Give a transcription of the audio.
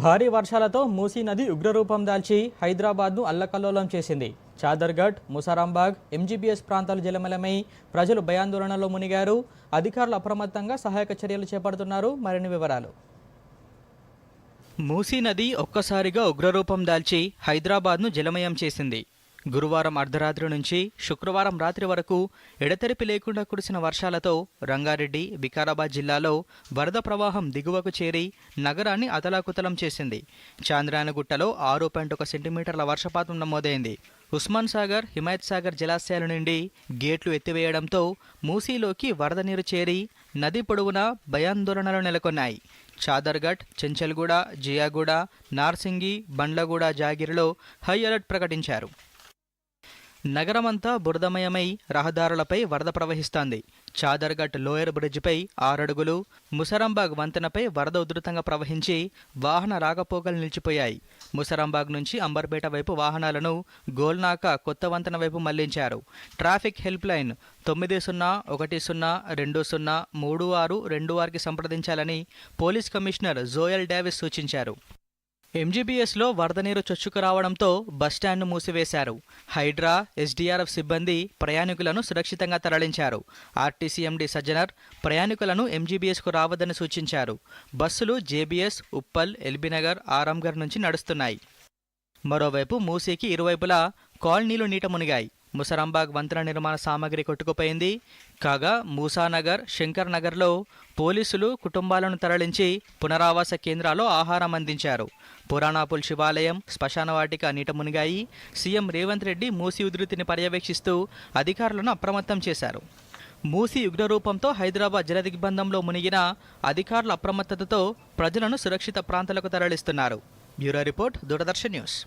భారీ వర్షాలతో మూసీ నది ఉగ్రరూపం దాల్చి హైదరాబాద్ను అల్లకల్లోలం చేసింది. చాదర్ఘట్ ముసారాంబాగ్ ఎంజీబీఎస్ ప్రాంతాలు జలమలమై ప్రజలు భయాందోళనలో మునిగారు. అధికారులు అప్రమత్తంగా సహాయక చర్యలు చేపడుతున్నారు. మరిన్ని వివరాలు. మూసీ నది ఒక్కసారిగా ఉగ్రరూపం దాల్చి హైదరాబాద్ను జలమయం చేసింది. గురువారం అర్ధరాత్రి నుంచి శుక్రవారం రాత్రి వరకు ఎడతెరిపి లేకుండా కురిసిన వర్షాలతో రంగారెడ్డి వికారాబాద్ జిల్లాలో వరద ప్రవాహం దిగువకు చేరి నగరాన్ని అతలాకుతలం చేసింది. చాంద్రాయనగుట్టలో ఆరు పాయింట్ ఒక సెంటీమీటర్ల వర్షపాతం నమోదైంది. ఉస్మాన్ సాగర్ హిమాయత్ సాగర్ జలాశయాల నుండి గేట్లు ఎత్తివేయడంతో మూసీలోకి వరద నీరు చేరి నది పొడవునా భయాందోళనలు నెలకొన్నాయి. చాదర్ఘట్ చెంచల్గూడ జియాగూడ నార్సింగి బండ్లగూడ జాగిరిలో హై అలర్ట్ ప్రకటించారు. నగరమంతా బురదమయమై రహదారులపై వరద ప్రవహిస్తోంది. చాదర్ఘట్ లోయర్ బ్రిడ్జిపై ఆరడుగులు ముసరంబాగ్ వంతెనపై వరద ఉధృతంగా ప్రవహించి వాహన రాకపోకలు నిలిచిపోయాయి. ముసరంబాగ్ నుంచి అంబర్పేట వైపు వాహనాలను గోల్నాక కొత్త వంతెన వైపు మళ్ళించారు. ట్రాఫిక్ హెల్ప్ లైన్ తొమ్మిది సున్నా ఒకటి సున్నా రెండు సున్నా మూడు ఆరు రెండు ఆరుకి సంప్రదించాలని పోలీస్ కమిషనర్ జోయల్ డావిస్ సూచించారు. ఎంజీబీఎస్లో వరద నీరు చొచ్చుకు రావడంతో బస్టాండ్ను మూసివేశారు. హైడ్రా ఎస్డీఆర్ఎఫ్ సిబ్బంది ప్రయాణికులను సురక్షితంగా తరలించారు. ఆర్టీసీ ఎండీ సజ్జనర్ ప్రయాణికులను ఎంజీబీఎస్కు రావద్దని సూచించారు. బస్సులు జేబీఎస్ ఉప్పల్ ఎల్బీనగర్ ఆరాంఘర్ నుంచి నడుస్తున్నాయి. మరోవైపు మూసీకి ఇరువైపులా కాలనీలు నీట మునిగాయి. ముసరాంబాగ్ వంతెన నిర్మాణ సామాగ్రి కొట్టుకుపోయింది. కాగా మూసానగర్ శంకర్ నగర్లో పోలీసులు కుటుంబాలను తరలించి పునరావాస కేంద్రాల్లో ఆహారం అందించారు. పురాణాపుల్ శివాలయం శ్మశానవాటిక నీట మునిగాయి. సీఎం రేవంత్ రెడ్డి మూసి ఉధృతిని పర్యవేక్షిస్తూ అధికారులను అప్రమత్తం చేశారు. మూసి ఉగ్రరూపంతో హైదరాబాద్ జలదిగ్బంధంలో మునిగిన అధికారుల అప్రమత్తతతో ప్రజలను సురక్షిత ప్రాంతాలకు తరలిస్తున్నారు. Bureau report Doordarshan news.